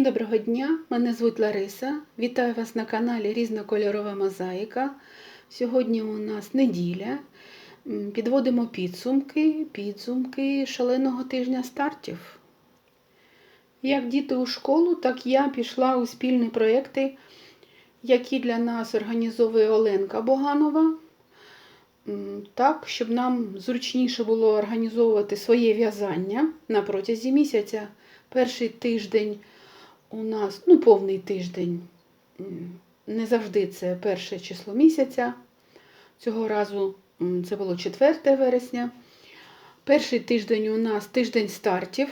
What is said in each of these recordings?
Всім доброго дня! Мене звуть Лариса. Вітаю вас на каналі Різнокольорова Мозаїка. Сьогодні у нас неділя. Підводимо підсумки, підсумки шаленого тижня стартів. Як діти у школу, так я пішла у спільні проєкти, які для нас організовує Оленка Боганова. Так, щоб нам зручніше було організовувати своє в'язання на протязі місяця. Перший тиждень у нас, ну, повний тиждень, не завжди це перше число місяця. Цього разу це було 4 вересня. Перший тиждень у нас тиждень стартів.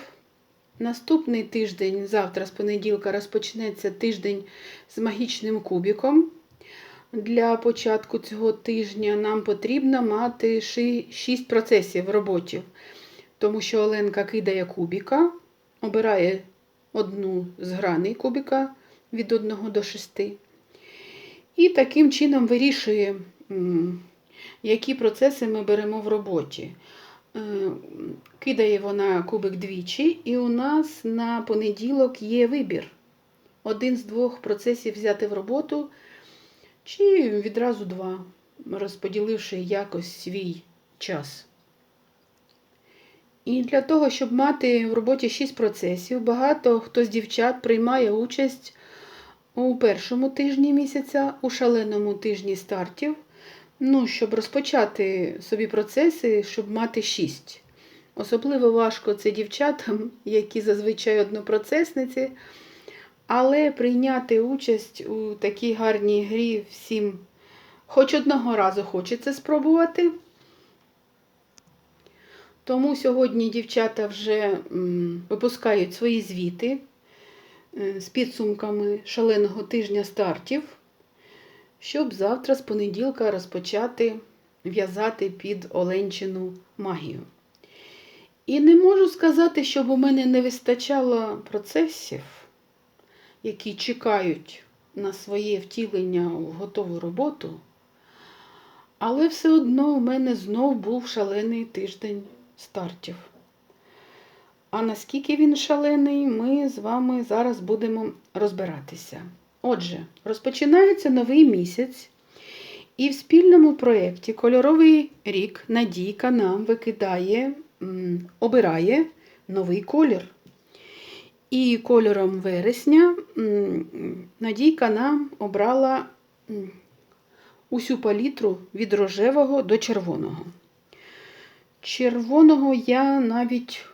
Наступний тиждень, завтра з понеділка, розпочнеться тиждень з магічним кубіком. Для початку цього тижня нам потрібно мати 6 процесів в роботі, тому що Оленка кидає кубіка, обирає одну з граней кубіка від 1 до 6. І таким чином вирішує, які процеси ми беремо в роботі. Е, Кидає вона кубик двічі, і у нас на понеділок є вибір. Один з двох процесів взяти в роботу, чи відразу два, розподіливши якось свій час. І для того, щоб мати в роботі 6 процесів, багато хто з дівчат приймає участь у першому тижні місяця, у шаленому тижні стартів. Ну, щоб розпочати собі процеси, щоб мати 6. Особливо важко це дівчатам, які зазвичай однопроцесниці, але прийняти участь у такій гарній грі всім хоч одного разу хочеться спробувати. Тому сьогодні дівчата вже випускають свої звіти е, з підсумками шаленого тижня стартів, щоб завтра з понеділка розпочати в'язати під Оленчину магію. І не можу сказати, щоб у мене не вистачало процесів, які чекають на своє втілення в готову роботу. Але все одно у мене знов був шалений тиждень стартів. А наскільки він шалений, ми з вами зараз будемо розбиратися. Отже, розпочинається новий місяць, і в спільному проєкті Кольоровий рік Надійка нам викидає, обирає новий колір. І кольором вересня Надійка нам обрала усю палітру від рожевого до червоного. Червоного я навіть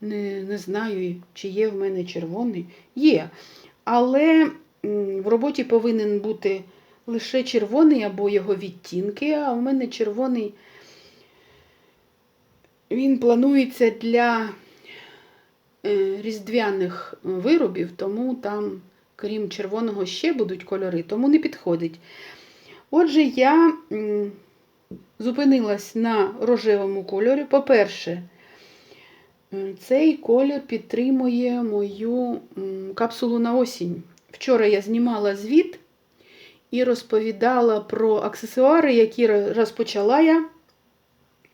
не, не знаю, чи є в мене червоний. Є. Але в роботі повинен бути лише червоний або його відтінки, а в мене червоний він планується для е, різдвяних виробів, тому там, крім червоного, ще будуть кольори, тому не підходить. Отже, я зупинилась на рожевому кольорі. По-перше, цей колір підтримує мою капсулу на осінь. Вчора я знімала звіт і розповідала про аксесуари, які розпочала я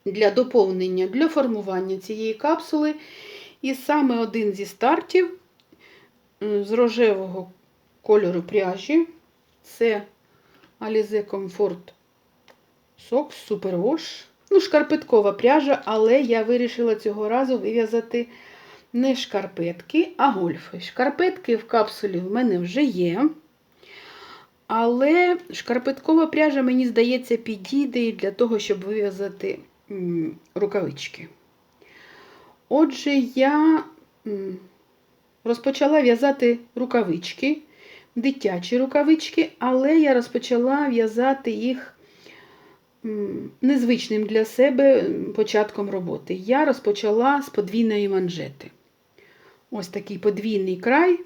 для доповнення, для формування цієї капсули. І саме один зі стартів з рожевого кольору пряжі це Alize Comfort Super Wash. Ну, шкарпеткова пряжа, але я вирішила цього разу вив'язати не шкарпетки, а гольфи. Шкарпетки в капсулі в мене вже є. Але шкарпеткова пряжа, мені здається, підійде для того, щоб вив'язати рукавички. Отже, я розпочала в'язати рукавички, дитячі рукавички, але я розпочала в'язати їх незвичним для себе початком роботи. Я розпочала з подвійної манжети. Ось такий подвійний край.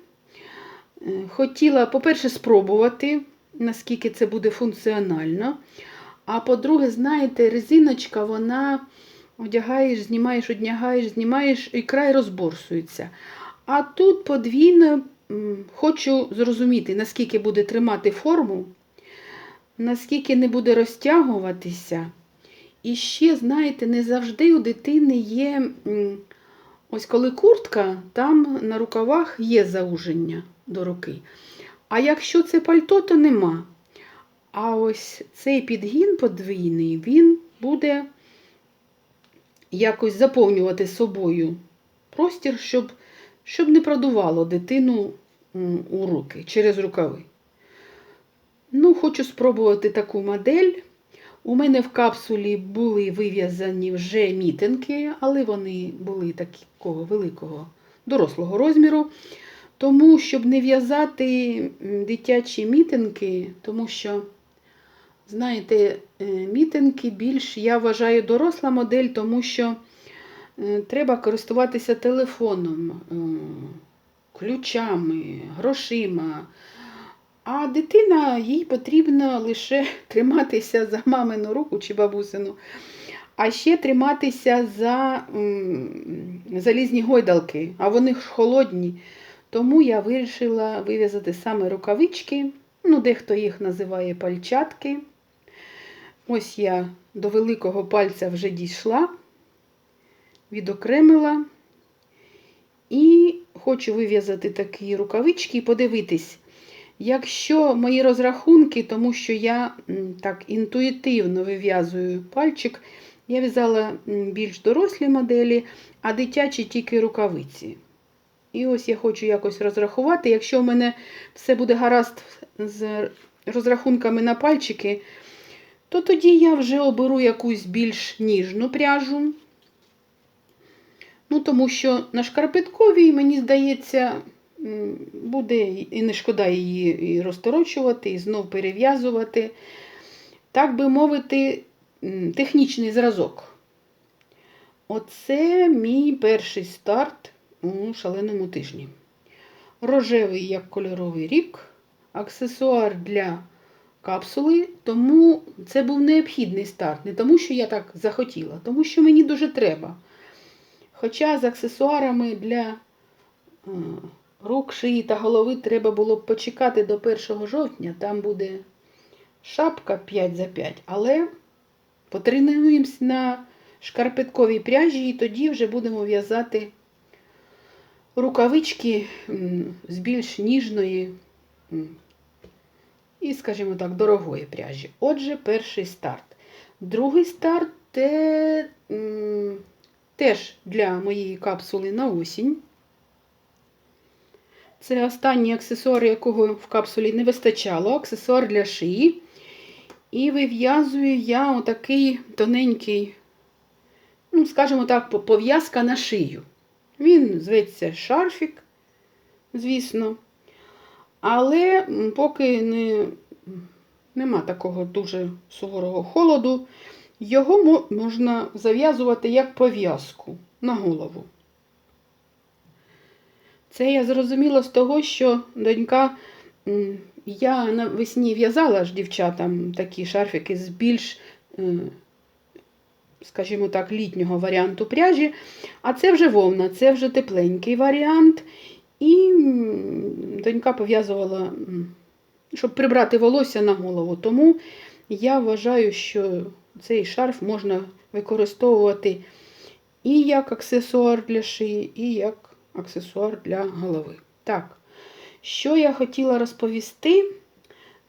Е, Хотіла, по-перше, спробувати, наскільки це буде функціонально. А по-друге, знаєте, резиночка, вона одягаєш, знімаєш, одягаєш, знімаєш, і край розборсується. А тут подвійно хочу зрозуміти, наскільки буде тримати форму, наскільки не буде розтягуватися. І ще, знаєте, не завжди у дитини є Ось коли куртка, там на рукавах є зауження до руки. А якщо це пальто, то нема. А ось цей підгін подвійний, він буде якось заповнювати собою простір, щоб, щоб не продувало дитину у руки через рукави. Ну, хочу спробувати таку модель. У мене в капсулі були вив'язані вже мітинки, але вони були такого великого дорослого розміру. Тому, щоб не в'язати дитячі мітинки, тому що, знаєте, е, мітинки більш, я вважаю, доросла модель, тому що е, треба користуватися телефоном, е, ключами, грошима. А дитина їй потрібно лише триматися за мамину руку чи бабусину, а ще триматися за залізні гойдалки, а вони ж холодні. Тому я вирішила вив'язати саме рукавички, ну, дехто їх називає пальчатки. Ось я до великого пальця вже дійшла, відокремила. І хочу вив'язати такі рукавички і подивитись, якщо мої розрахунки, тому що я так інтуїтивно вив'язую пальчик, я в'язала більш дорослі моделі, а дитячі тільки рукавиці. І ось я хочу якось розрахувати. Якщо в мене все буде гаразд з розрахунками на пальчики, то тоді я вже оберу якусь більш ніжну пряжу. Ну, тому що на шкарпетковій, мені здається, буде і не шкода її і розторочувати, і знов перев'язувати. Так би мовити, технічний зразок. Оце мій перший старт у шаленому тижні. Рожевий як кольоровий рік, аксесуар для капсули, тому це був необхідний старт. Не тому, що я так захотіла, тому що мені дуже треба. Хоча з аксесуарами для е, рук, шиї та голови треба було б почекати до 1 жовтня, там буде шапка 5 за 5, але потренуємось на шкарпетковій пряжі і тоді вже будемо в'язати рукавички з більш ніжної і, скажімо так, дорогої пряжі. Отже, перший старт. Другий старт те, теж для моєї капсули на осінь. Це останній аксесуар, якого в капсулі не вистачало, аксесуар для шиї. І вив'язую я отакий тоненький, ну, скажімо так, пов'язка на шию. Він зветься шарфік, звісно. Але поки не, нема такого дуже суворого холоду, його можна зав'язувати як пов'язку на голову. Це я зрозуміла з того, що донька, я навесні в'язала ж дівчатам такі шарфики з більш, е, скажімо так, літнього варіанту пряжі. А це вже вовна, це вже тепленький варіант. І донька пов'язувала, щоб прибрати волосся на голову. Тому я вважаю, що цей шарф можна використовувати і як аксесуар для шиї, і як аксесуар для голови. Так, що я хотіла розповісти?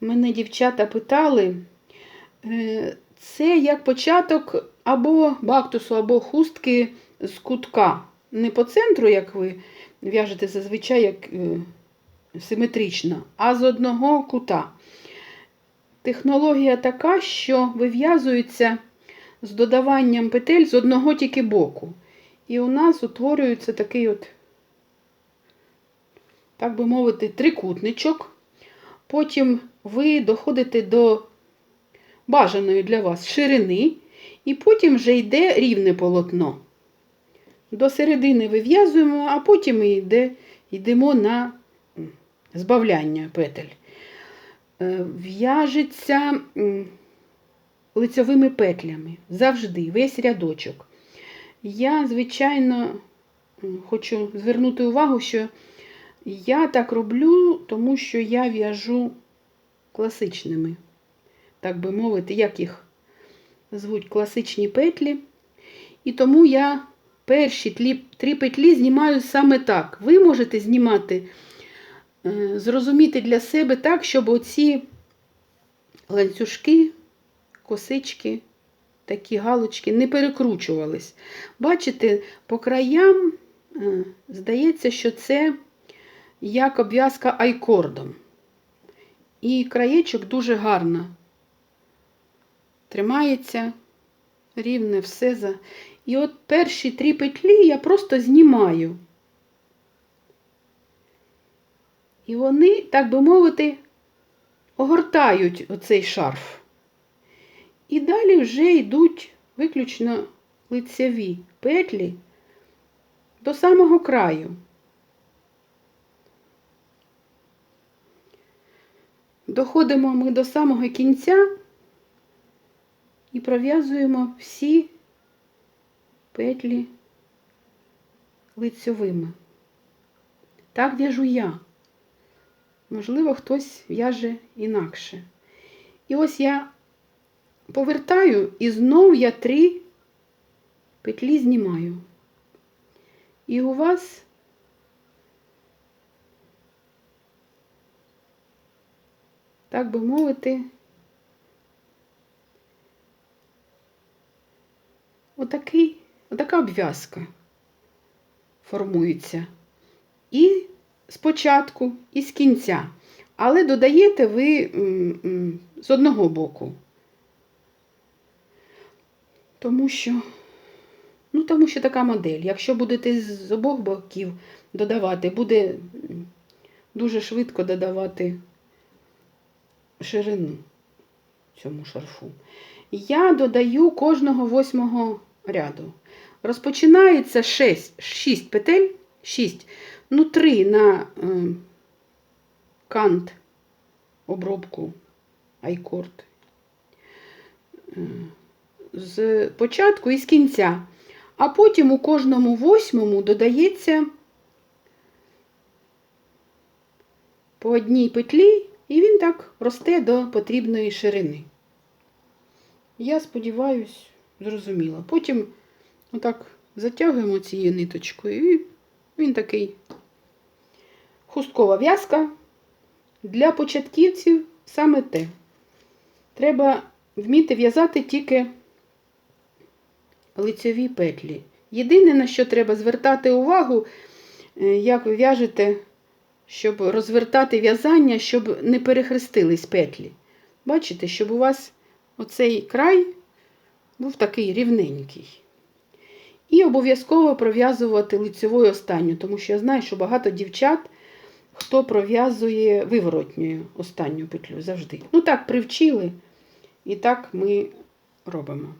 Мене дівчата питали, е, це як початок або бактусу, або хустки з кутка. Не по центру, як ви в'яжете зазвичай як е, симетрично, а з одного кута. Технологія така, що вив'язується з додаванням петель з одного тільки боку. І у нас утворюється такий от, так би мовити, трикутничок. Потім ви доходите до бажаної для вас ширини, і потім вже йде рівне полотно. До середини вив'язуємо, а потім йде, йдемо на збавляння петель. Е, В'яжеться лицьовими петлями завжди, весь рядочок. Я, звичайно, хочу звернути увагу, що я так роблю, тому що я в'яжу класичними, так би мовити, як їх звуть класичні петлі. І тому я перші три петлі знімаю саме так. Ви можете знімати, е, зрозуміти для себе так, щоб оці ланцюжки, косички, такі галочки не перекручувались. Бачите, по краям е, здається, що це як обв'язка айкордом. І краєчок дуже гарно тримається рівне все за. І от перші три петлі я просто знімаю. І вони, так би мовити, огортають оцей шарф. І далі вже йдуть виключно лицеві петлі до самого краю. Доходимо ми до самого кінця і пров'язуємо всі петлі лицьовими. Так в'яжу я. Можливо, хтось в'яже інакше. І ось я повертаю і знов я три петлі знімаю. І у вас так би мовити, отакий, отака обв'язка формується. І спочатку, і з кінця. Але додаєте ви з одного боку. Тому що, ну, тому що така модель. Якщо будете з обох боків додавати, буде дуже швидко додавати ширину цьому шарфу. Я додаю кожного восьмого ряду. Розпочинається 6, 6 петель, 6, ну 3 на е, кант обробку айкорд. Е, з початку і з кінця. А потім у кожному восьмому додається по одній петлі, і він так росте до потрібної ширини. Я сподіваюся, зрозуміла. Потім отак затягуємо цією ниточкою, і він такий хусткова в'язка. Для початківців саме те. Треба вміти в'язати тільки лицьові петлі. Єдине, на що треба звертати увагу, е, як ви в'яжете, щоб розвертати в'язання, щоб не перехрестились петлі. Бачите, щоб у вас оцей край був такий рівненький. І обов'язково пров'язувати лицьовою останню, тому що я знаю, що багато дівчат, хто пров'язує виворотньою останню петлю завжди. Ну так, привчили, і так ми робимо.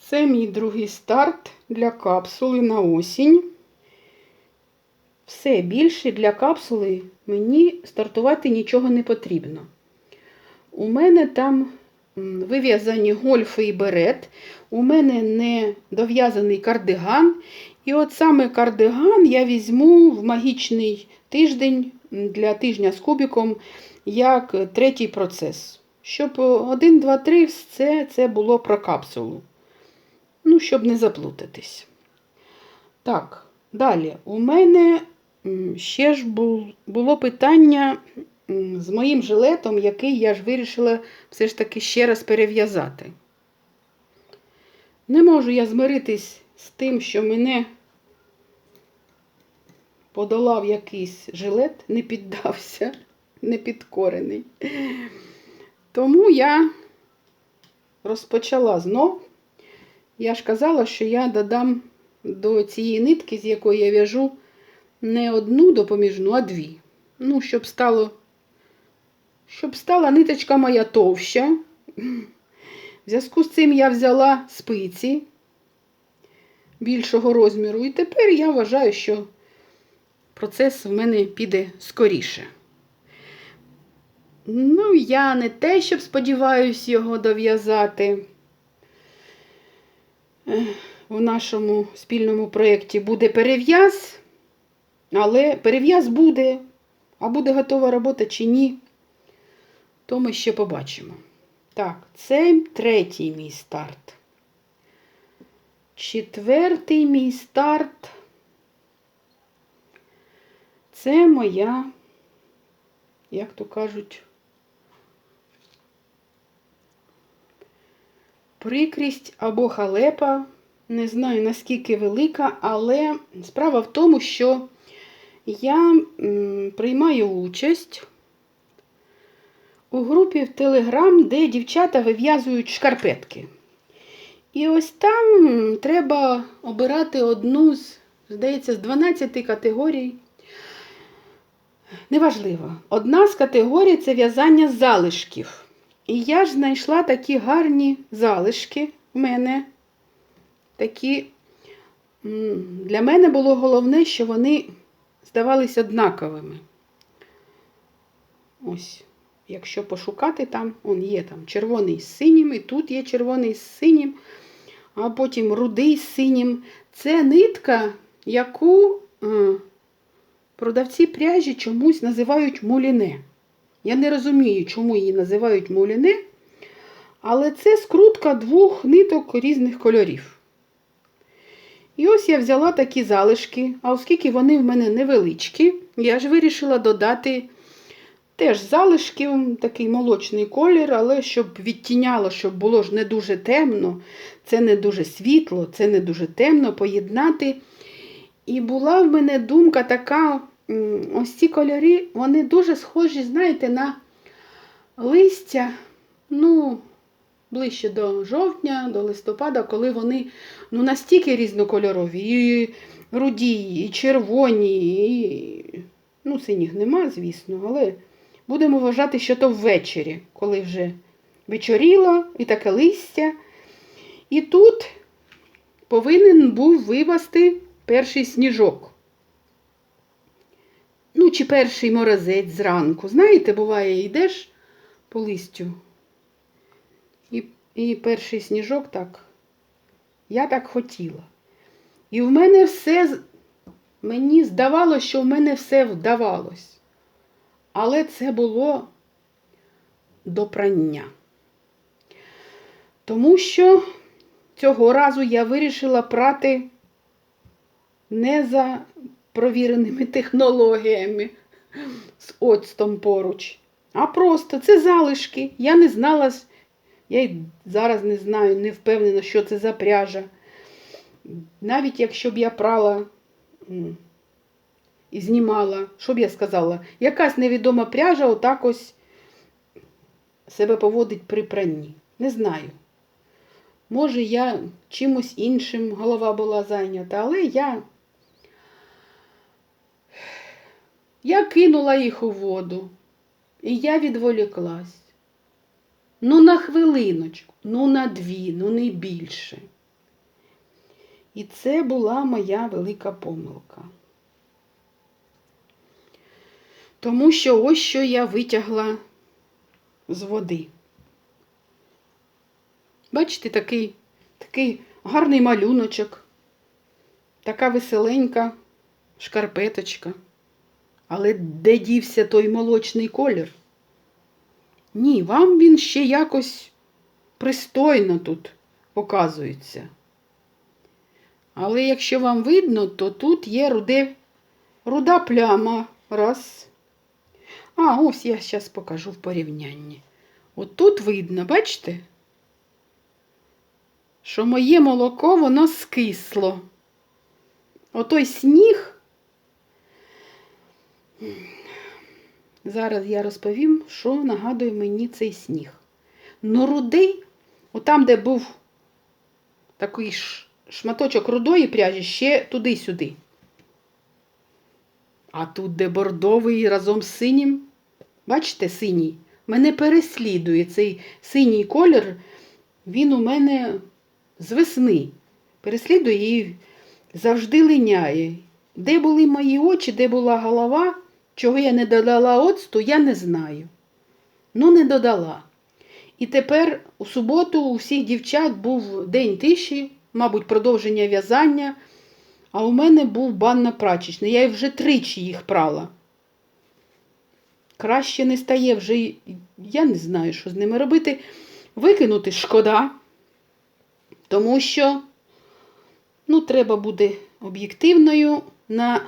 Це мій другий старт для капсули на осінь. Все більше для капсули мені стартувати нічого не потрібно. У мене там вив'язані гольфи і берет, у мене не дов'язаний кардиган. І от саме кардиган я візьму в магічний тиждень для тижня з кубіком як третій процес. Щоб 1, 2, 3 все це було про капсулу. Ну, щоб не заплутатись. Так, далі. У мене ще ж було питання з моїм жилетом, який я ж вирішила все ж таки ще раз перев'язати. Не можу я змиритись з тим, що мене подолав якийсь жилет, не піддався, не підкорений. Тому я розпочала знов. Я ж казала, що я додам до цієї нитки, з якої я в'яжу, не одну допоміжну, а дві. Ну, щоб стало, щоб стала ниточка моя товща. В зв'язку з цим я взяла спиці більшого розміру. І тепер я вважаю, що процес в мене піде скоріше. Ну, я не те, щоб сподіваюся його дов'язати. Ех, В нашому спільному проєкті буде перев'яз, але перев'яз буде, а буде готова робота чи ні, то ми ще побачимо. Так, це третій мій старт. Четвертий мій старт. Це моя, як то кажуть, прикрість або халепа. Не знаю наскільки велика, але справа в тому, що я приймаю участь у групі в Телеграм, де дівчата вив'язують шкарпетки. І ось там треба обирати одну з, здається, з 12 категорій. Неважливо. Одна з категорій це в'язання залишків. І я ж знайшла такі гарні залишки в мене. Такі, для мене було головне, що вони здавались однаковими. Ось, якщо пошукати там, он є там червоний з синім, і тут є червоний з синім, а потім рудий з синім. Це нитка, яку е, продавці пряжі чомусь називають муліне. Я не розумію, чому її називають муліне, але це скрутка двох ниток різних кольорів. І ось я взяла такі залишки, а оскільки вони в мене невеличкі, я ж вирішила додати теж залишків, такий молочний колір, але щоб відтіняло, щоб було ж не дуже темно, це не дуже світло, це не дуже темно, поєднати. І була в мене думка така, ось ці кольори, вони дуже схожі, знаєте, на листя, ну, ближче до жовтня, до листопада, коли вони ну, настільки різнокольорові, і руді, і червоні, і ну, синіх нема, звісно, але будемо вважати, що то ввечері, коли вже вечоріло і таке листя. І тут повинен був вивести перший сніжок. Ну, чи перший морозець зранку. Знаєте, буває, йдеш по листю. І, і перший сніжок так. Я так хотіла. І в мене все, мені здавалося, що в мене все вдавалось. Але це було до прання. Тому що цього разу я вирішила прати не за провіреними технологіями з оцтом поруч, а просто це залишки. Я не знала, я й зараз не знаю, не впевнена, що це за пряжа. Навіть якщо б я прала і знімала, що б я сказала, якась невідома пряжа отак ось себе поводить при пранні. Не знаю. Може, я чимось іншим голова була зайнята, але я, я кинула їх у воду, і я відволіклась. Ну, на хвилиночку, ну на дві, ну не більше. І це була моя велика помилка. Тому що ось що я витягла з води. Бачите, такий, такий гарний малюночок, така веселенька шкарпеточка. Але де дівся той молочний колір? Ні, вам він ще якось пристойно тут показується. Але якщо вам видно, то тут є руде, руда пляма. Раз. А, ось я зараз покажу в порівнянні. От тут видно, бачите? Що моє молоко, воно скисло. Отой сніг. Зараз я розповім, що нагадує мені цей сніг. Ну, рудий, отам, де був такий шматочок рудої пряжі, ще туди-сюди. А тут, де бордовий разом з синім, бачите, синій, мене переслідує цей синій колір, він у мене з весни. Переслідує і завжди линяє. Де були мої очі, де була голова, чого я не додала оцту, я не знаю. Ну, не додала. І тепер у суботу у всіх дівчат був день тиші, мабуть, продовження в'язання. А у мене був банно прачечний. Я вже тричі їх прала. Краще не стає вже. Я не знаю, що з ними робити. Викинути шкода. Тому що Ну, треба буде об'єктивною. На,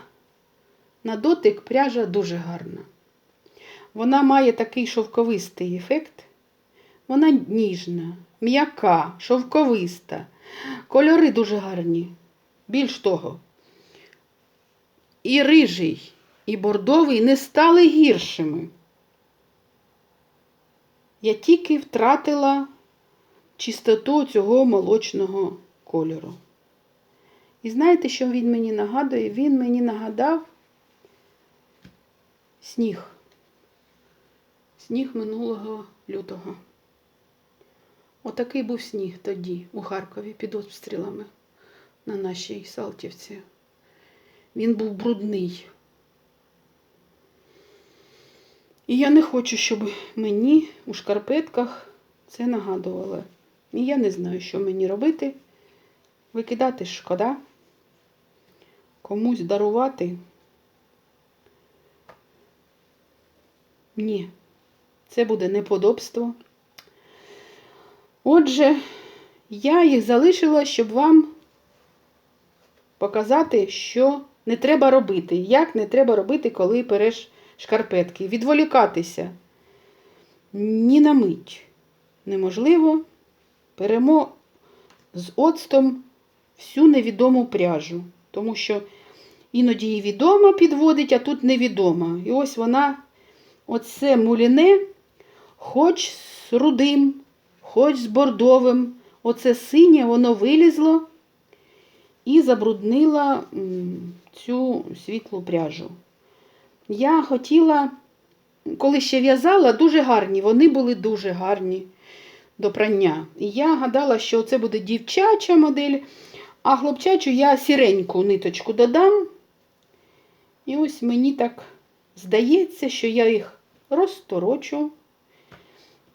на дотик пряжа дуже гарна. Вона має такий шовковистий ефект. Вона ніжна, м'яка, шовковиста. Кольори дуже гарні. Більш того, і рижий, і бордовий не стали гіршими. Я тільки втратила чистоту цього молочного кольору. І знаєте, що він мені нагадує? Він мені нагадав сніг. Сніг минулого лютого. Отакий був сніг тоді, у Харкові, під обстрілами на нашій Салтівці. Він був брудний. І я не хочу, щоб мені у шкарпетках це нагадувало. І я не знаю, що мені робити. Викидати шкода, комусь дарувати. Ні, це буде неподобство. Отже, я їх залишила, щоб вам показати, що не треба робити. Як не треба робити, коли переш шкарпетки. Відволікатися ні на мить неможливо. Беремо з оцтом всю невідому пряжу, тому що іноді її відома підводить, а тут невідома. І ось вона, оце муліне, хоч з рудим, хоч з бордовим, оце синє, воно вилізло і забруднила цю світлу пряжу. Я хотіла, коли ще в'язала, дуже гарні, вони були дуже гарні до прання. І я гадала, що це буде дівчача модель, а хлопчачу я сіреньку ниточку додам. І ось мені так здається, що я їх розторочу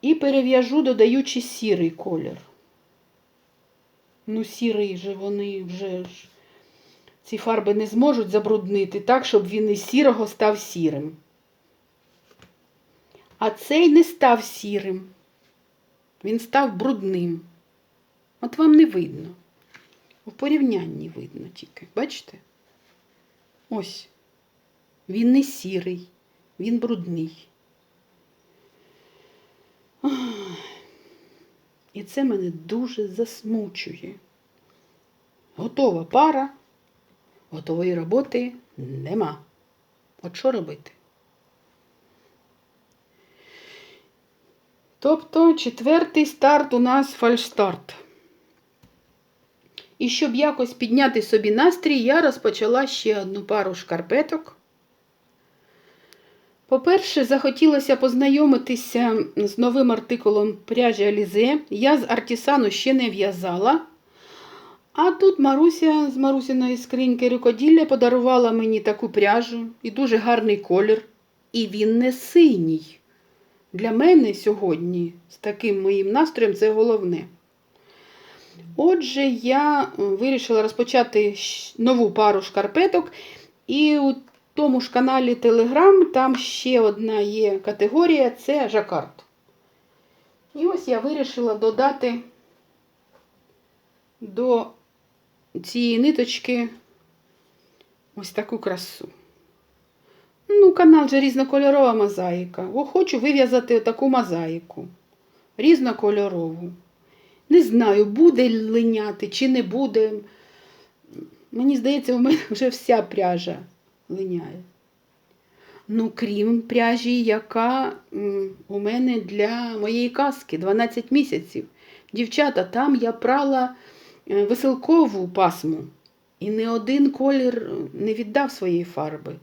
і перев'яжу, додаючи сірий колір. Ну, сірий же вони вже ж ці фарби не зможуть забруднити так, щоб він із сірого став сірим. А цей не став сірим. Він став брудним. От вам не видно. У порівнянні видно тільки. Бачите? Ось. Він не сірий, він брудний. І це мене дуже засмучує. Готова пара, готової роботи нема. От що робити? Тобто четвертий старт у нас фальшстарт. І щоб якось підняти собі настрій, я розпочала ще одну пару шкарпеток. По-перше, захотілося познайомитися з новим артикулом пряжі Алізе. Я з артісану ще не в'язала. А тут Маруся з Марусиної скриньки рукоділля подарувала мені таку пряжу і дуже гарний колір. І він не синій. Для мене сьогодні з таким моїм настроєм це головне. Отже, я вирішила розпочати нову пару шкарпеток. І у тому ж каналі Telegram там ще одна є категорія це жакард. І ось я вирішила додати до цієї ниточки ось таку красу. Ну, канал же різнокольорова мозаїка. О, хочу вив'язати таку мозаїку. Різнокольорову. Не знаю, буде линяти чи не буде. Мені здається, у мене вже вся пряжа линяє. Ну, крім пряжі, яка у мене для моєї казки 12 місяців. Дівчата, там я прала е, веселкову пасму. І не один колір не віддав своєї фарби.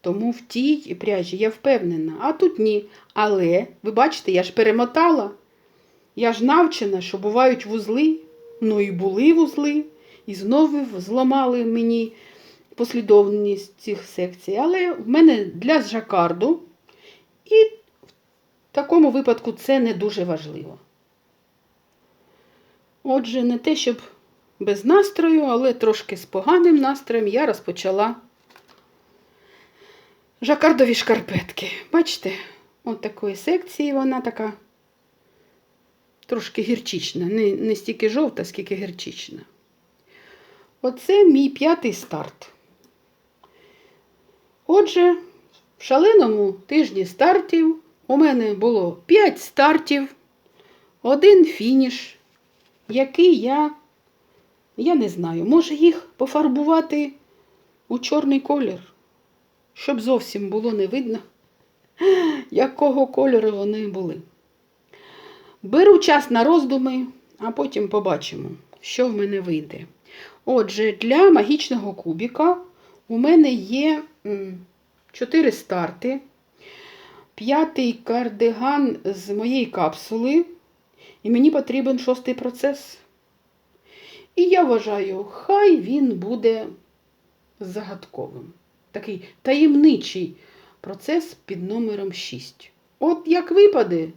Тому в тій пряжі я впевнена, а тут ні. Але, ви бачите, я ж перемотала. Я ж навчена, що бувають вузли, ну і були вузли, і знову зламали мені послідовність цих секцій. Але в мене для жакарду, і в такому випадку це не дуже важливо. Отже, не те, щоб без настрою, але трошки з поганим настроєм я розпочала жакардові шкарпетки. Бачите, от такої секції вона така трошки гірчична. Не, не стільки жовта, скільки гірчична. Оце мій п'ятий старт. Отже, в шаленому тижні стартів у мене було 5 стартів, один фініш, який я, я не знаю, може їх пофарбувати у чорний колір, щоб зовсім було не видно, якого кольору вони були. Беру час на роздуми, а потім побачимо, що в мене вийде. Отже, для магічного кубіка у мене є 4 старти. П'ятий кардиган з моєї капсули, і мені потрібен шостий процес. І я вважаю, хай він буде загадковим. Такий таємничий процес під номером 6. От як випаде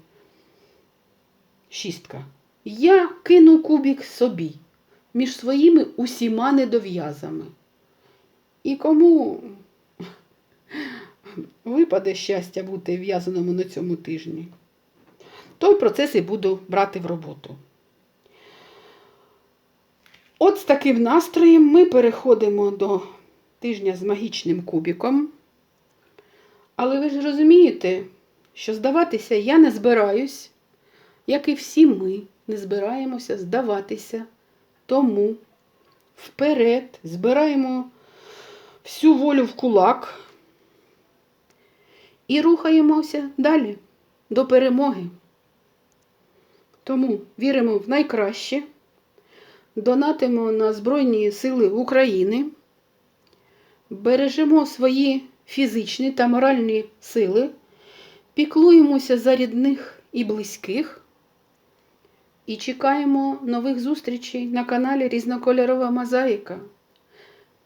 шістка, я кину кубик собі між своїми усіма недов'язами. І кому випаде щастя бути в'язаному на цьому тижні, той процес і буду брати в роботу. От з таким настроєм ми переходимо до тижня з магічним кубіком. Але ви ж розумієте, що здаватися я не збираюсь, як і всі ми не збираємося здаватися. Тому вперед збираємо всю волю в кулак і рухаємося далі до перемоги. Тому віримо в найкраще, донатимо на Збройні Сили України, бережемо свої фізичні та моральні сили, піклуємося за рідних і близьких. І чекаємо нових зустрічей на каналі Різнокольорова Мозаїка.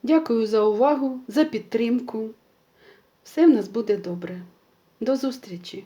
Дякую за увагу, за підтримку. Все в нас буде добре. До зустрічі!